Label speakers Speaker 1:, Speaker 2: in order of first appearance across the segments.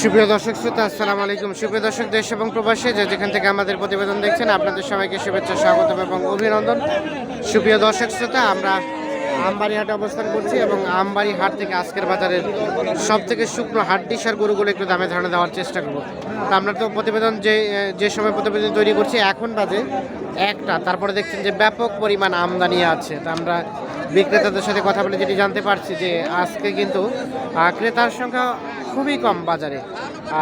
Speaker 1: সুপ্রিয় দর্শক শ্রোতা, আসসালামু আলাইকুম। সুপ্রিয় দর্শক, দেশ এবং প্রবাসী, যে যেখান থেকে আমাদের প্রতিবেদন দেখছেন, আপনাদের সবাইকে শুভেচ্ছা, স্বাগতম এবং অভিনন্দন। সুপ্রিয় দর্শক শ্রোতা, আমরা আমবাড়ি হাটে অবস্থান করছি এবং আমবাড়ি হাট থেকে আজকের বাজারের সব থেকে শুকনো হাড্ডি সার গরুগুলো একটু দামে ধারণা দেওয়ার চেষ্টা করব। আমরা তো প্রতিবেদন যে যে সময় প্রতিবেদন তৈরি করছি, এখন বাজে একটা। তারপরে দেখছেন যে ব্যাপক পরিমাণ আমদানি আছে। তা আমরা বিক্রেতাদের সাথে কথা বলে যেটি জানতে পারছি যে আজকে কিন্তু ক্রেতার সংখ্যা খুবই কম বাজারে।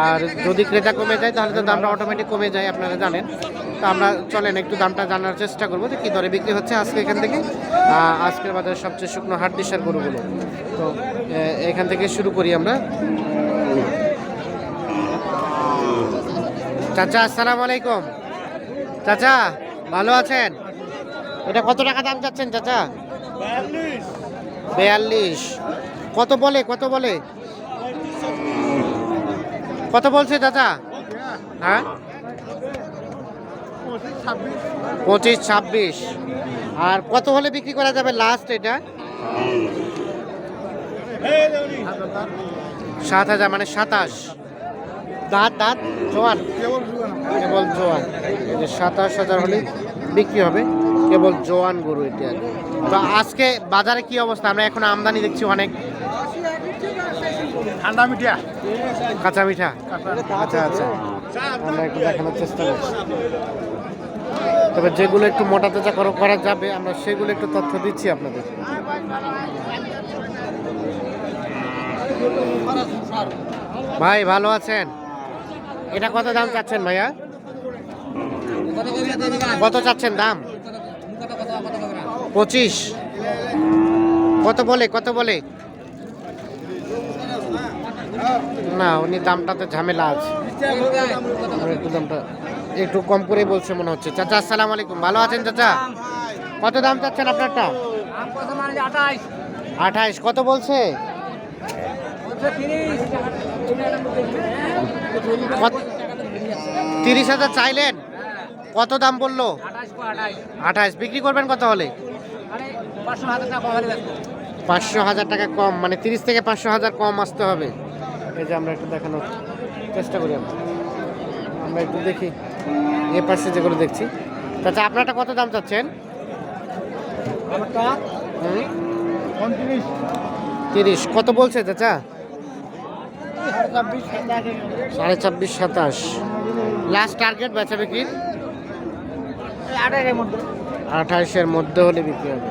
Speaker 1: আর যদি ক্রেতা কমে যায়, তাহলে তো দামটা অটোমেটিক কমে যায়, আপনারা জানেন। তো আমরা চলেন, একটু দামটা জানার চেষ্টা করব যে কী দরে বিক্রি হচ্ছে আজকে এখান থেকে। আজকের বাজারে সবচেয়ে শুকনো হাট দিশার গরুগুলো। তো এখান থেকে শুরু করি আমরা। চাচা, আসসালামু আলাইকুম। চাচা, ভালো আছেন? এটা কত টাকা দাম চাচ্ছেন, চাচা? বিয়াল্লিশ। কত বলে কত বলে? কত বলছে দাদা? হ্যাঁ? পঁচিশ ছাব্বিশ। আর কত হলে বিক্রি করা যাবে লাস্ট এটা? সাত হাজার মানে সাতাশ। দাঁত দাঁত জোয়ান? কেবল জোয়ান। সাতাশ হাজার হলে বিক্রি হবে। কেবল জোয়ান গরু এটি আর। তো আজকে বাজারে কি অবস্থা? আমরা এখন আমদানি দেখছি অনেক।
Speaker 2: ঠান্ডা মিঠিয়া
Speaker 1: কাঁচা মিঠা? আচ্ছা আচ্ছা। আমরা একটু দেখানোর চেষ্টা করছি। তবে যেগুলো একটু মোটা তাজা করা- করা যাবে আমরা সেগুলো একটু তথ্য দিচ্ছি আপনাদের। ভাই ভালো আছেন? এটা কত দাম চাচ্ছেন ভাইয়া? কত চাচ্ছেন? দাম? পঁচিশ। কত বলে কত বলে? না, উনি দামটাতে ঝামেলা আছে। একটু একটু কম করে বলছে মনে হচ্ছে। চাচা, আসসালামু আলাইকুম। ভালো আছেন চাচা? কত দাম চাচ্ছেন আপনারটা? আঠাইশ। কত বলছে? তিরিশ হাজার চাইলেন? কত দাম বলল? আঠাইশ। বিক্রি করবেন কত হলে? পাঁচশো হাজার টাকা কম মানে তিরিশ থেকে পাঁচশো হাজার কম আসতে হবে। এই যে আমরা একটু দেখানোর চেষ্টা করি আমরা। আমরা একটু দেখি এ পাশে যেগুলো দেখছি। চাচা আপনারটা কত দাম চাচ্ছেন? তিরিশ। কত বলছে চাচা? সাড়ে ছাব্বিশ সাতাশ। লাস্ট টার্গেট বেচা বিক্রির? আঠাইশের মধ্যে হলে বিক্রি হবে।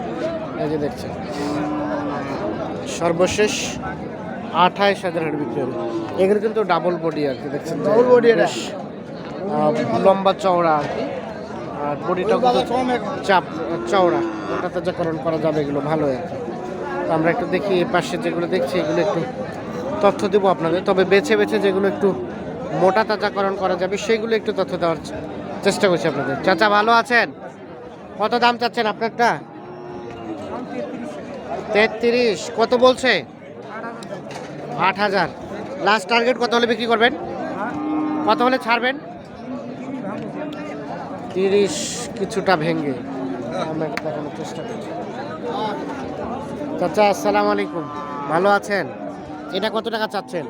Speaker 1: এই যে দেখছেন। সর্বশেষ আঠাইশ হাজার বিক্রি হবে। এগুলো কিন্তু ডাবল বডি আর কি দেখছেন
Speaker 2: Double বডি।
Speaker 1: বেশ, লম্বা চওড়া আর কি। আর বডিটাও কিন্তু চাপ চওড়া। ওটা তাজাকরণ করা যাবে এগুলো ভালো আর কি। তো আমরা একটু দেখি এই পাশে যেগুলো দেখছি এগুলো একটু তথ্য দেবো আপনাদের। তবে বেছে বেছে যেগুলো একটু মোটা তাজাকরণ করা যাবে সেগুলো একটু তথ্য দেওয়ার চেষ্টা করছি আপনাদের। চাচা ভালো আছেন? কত দাম চাচ্ছেন আপনারটা? তেত্রিশ। কত বলছে? আট হাজার। লাস্ট টার্গেট কত হলে বিক্রি করবেন? কত হলে ছাড়বেন? তিরিশ। কিছুটা ভেঙে। আমরা দেখানোর চেষ্টা করছি। চাচা, আসসালামু আলাইকুম। ভালো আছেন? এটা কত টাকা চাচ্ছেন?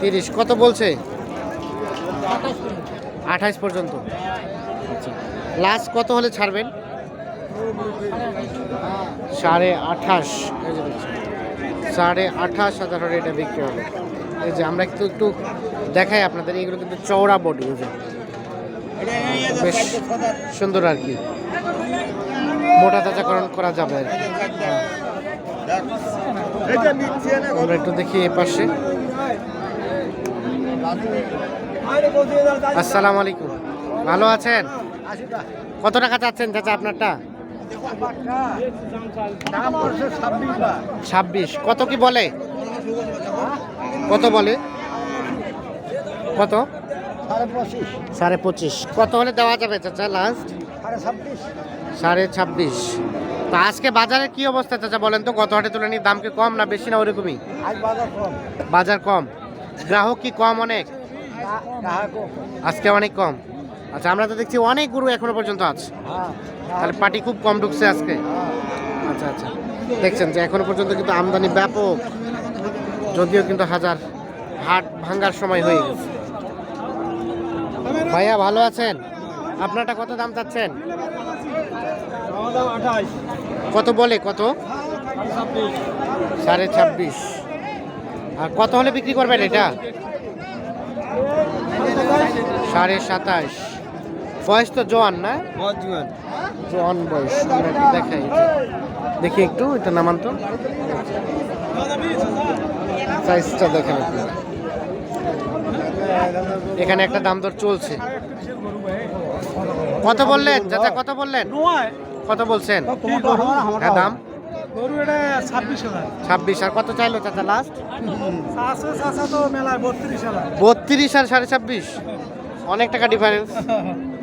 Speaker 1: তিরিশ। কত বলছে? আঠাইশ পর্যন্ত। আচ্ছা। লাস্ট কত হলে ছাড়বেন? সাড়ে আঠাশ। সাড়ে আঠাশ হাজার হলে এটা বিক্রি হবে। এই যে আমরা একটু একটু দেখাই আপনাদের, এগুলো কিন্তু চওড়া বডি বেশ সুন্দর আর কি। মোটা তাজাকরণ করা যাবে আর হ্যাঁ। আমরা একটু দেখি এ পাশে। আসসালামু আলাইকুম। ভালো আছেন? কত টাকা চাচ্ছেন চাচা আপনারটা? ছাব্বিশ কত কি বলে? কত বলে? কত? সাড়ে পঁচিশ। কত হলে দেওয়া যাবে চাচা লাস্ট সাড়ে ছাব্বিশ। তো আজকে বাজারের কি অবস্থা চাচা বলেন তো? গত হাটে তুলনায় দাম কি কম না বেশি না ওরকমই? বাজার কম। গ্রাহক কি কম অনেক? আজকে অনেক কম। আচ্ছা আমরা তো দেখছি অনেক গরু এখনও পর্যন্ত আছে। তাহলে পার্টি খুব কম ঢুকছে আজকে। আচ্ছা আচ্ছা। দেখছেন যে এখনও পর্যন্ত কিন্তু আমদানি ব্যাপক, যদিও কিন্তু হাজার হাট ভাঙ্গার সময় হয়ে গেছে। ভাইয়া, ভালো আছেন? আপনারটা কত দাম চাচ্ছেন? কত বলে, কত? সাড়ে ছাব্বিশ। আর কত হলে বিক্রি করবেন এটা? সাড়ে সাতাশ বয়স তো জোয়ান না? জোয়ান বয়স দেখাই। দেখি একটু এটা নামান তো সাইজটা দেখেন এখানে একটা দাম দর চলছে। কত বললেন? চাচা কত বললেন? কত বলছেন? হ্যাঁ দাম?
Speaker 2: গরু এটা ছাব্বিশ হাজার।
Speaker 1: ছাব্বিশ আর কত চাইলো চাচা লাস্ট
Speaker 2: বত্রিশ
Speaker 1: আর সাড়ে ছাব্বিশ। অনেক টাকা ডিফারেন্স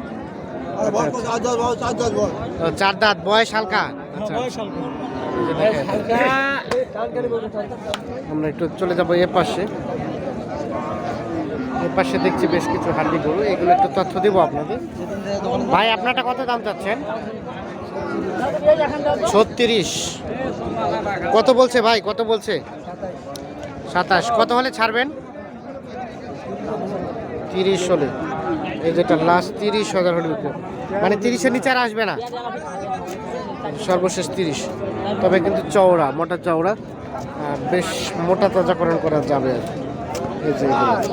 Speaker 1: চার দাঁত বয়স হালকা? আচ্ছা। আমরা একটু চলে যাব এ পাশে। এ পাশে দেখছি বেশ কিছু হাড্ডি গরু। এগুলো একটু তথ্য দেবো আপনাদের। ভাই আপনারটা কত দাম চাচ্ছেন? ছত্রিশ। কত বলছে ভাই? কত বলছে? সাতাশ। কত হলে ছাড়বেন? তিরিশ হলে। এই যেটা লাস্ট তিরিশ হাজার হলে উপর মানে তিরিশের নিচে আর আসবে না। সর্বশেষ তিরিশ। তবে কিন্তু চওড়া, মোটা চওড়া বেশ মোটা তাজাকরণ করা যাবে আর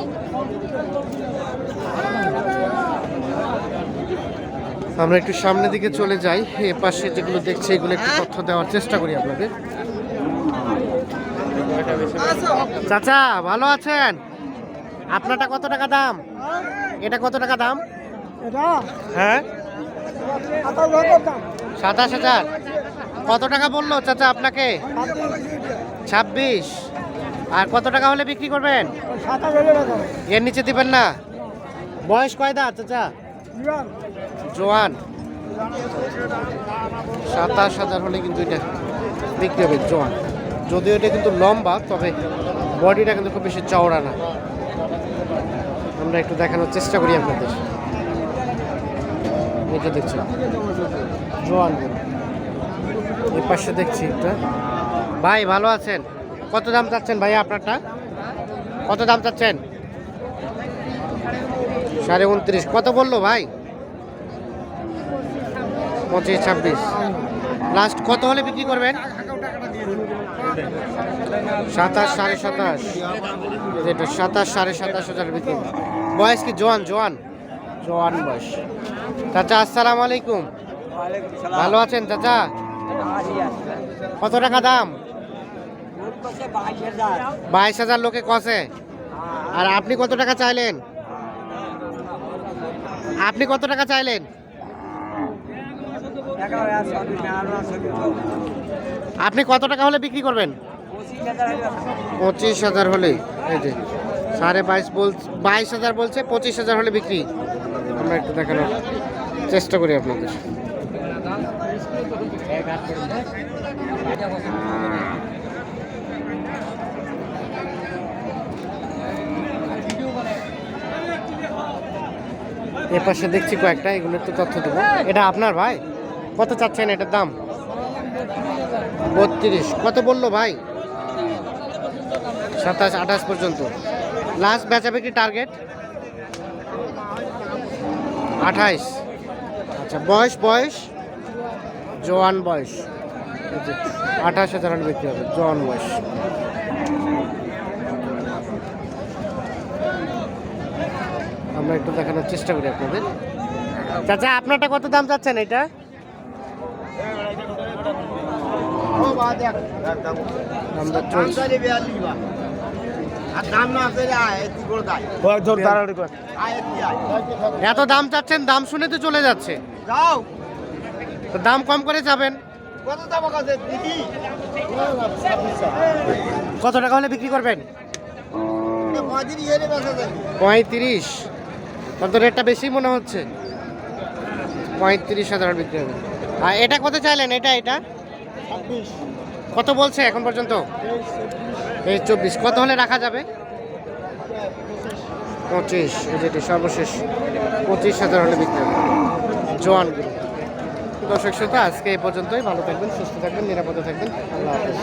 Speaker 1: আমরা একটু সামনের দিকে চলে যাই। এ পাশে যেগুলো দেখছি, এগুলো একটু তথ্য দেওয়ার চেষ্টা করি আপনাদের। চাচা, ভালো আছেন? আপনারটা কত টাকা দাম? এটা কত টাকা দাম? হ্যাঁ।
Speaker 2: সাতাশ হাজার
Speaker 1: কত টাকা বলল চাচা আপনাকে? ছাব্বিশ। আর কত টাকা হলে বিক্রি করবেন? এর নিচে দিবেন না। বয়স কয় দাঁত চাচা? জোয়ান। সাতাশ হাজার হলে কিন্তু এটা বিক্রি হবে জোয়ান। যদিও এটা কিন্তু লম্বা তবে বডিটা কিন্তু খুব বেশি চওড়া না। আমরা একটু দেখানোর চেষ্টা করি আপনাদের। এটা দেখছি জোয়ান। এই পাশে দেখছি একটা। ভাই, ভালো আছেন? কত দাম চাচ্ছেন ভাই আপনারটা? কত দাম চাচ্ছেন? সাড়ে উনত্রিশ। কত বলল ভাই? পঁচিশ, ছাব্বিশ। লাস্ট কত হলে বিক্রি করবেন? সাতাশ সাড়ে সাতাশ। যেটা সাতাশ সাড়ে সাতাশ হাজার বিক্রি বয়স কি? জোয়ান জোয়ান? জোয়ান বয়স। চাচা আসসালাম আলাইকুম। ভালো আছেন চাচা? কত টাকা দাম? বাইশ হাজার। লোকে কষে। আর আপনি কত টাকা চাইলেন? আপনি কত টাকা চাইলেন? আপনি কত টাকা হলে বিক্রি করবেন? পঁচিশ হাজার হলে। এই যে, সাড়ে বাইশ বল, বাইশ হাজার বলছে, পঁচিশ হাজার হলে বিক্রি। আমরা একটু দেখানোর চেষ্টা করি আপনাদের। এ পাশে দেখছি কয়েকটা, এগুলো একটু তথ্য দেবো। এটা আপনার ভাই? কত চাচ্ছেন এটার দাম? বত্রিশ। কত বলল ভাই? সাতাশ, আঠাশ পর্যন্ত। লাস্ট বেচা বিক্রি টার্গেট আঠাইশ। আচ্ছা বয়স বয়স? জোয়ান বয়স। আঠাশ হাজার বিক্রি হবে, জোয়ান বয়স। আমরা একটু দেখানোর চেষ্টা করি আপনাদের। চাচা, আপনারটা কত দাম চাচ্ছেন এটা দাম দর চলছে এত দাম চাচ্ছেন দাম শুনে তো চলে যাচ্ছে। তো দাম কম করে যাবেন। কত টাকা হলে বিক্রি করবেন? পঁয়ত্রিশ। কত রেটটা বেশি মনে হচ্ছে। পঁয়ত্রিশ হাজার বিক্রি হবে। আর এটা কত চাইলেন? এটা এটা? কত বলছে এখন পর্যন্ত? এই চব্বিশ। কত হলে রাখা যাবে? পঁচিশ। যেটি সর্বশেষ। পঁচিশ হাজার হলে বিক্রি হবে। জোয়ান দর্শক শ্রোতা, আজকে এই পর্যন্তই। ভালো থাকবেন, সুস্থ থাকবেন, নিরাপদে থাকবেন। আল্লাহ হাফেজ।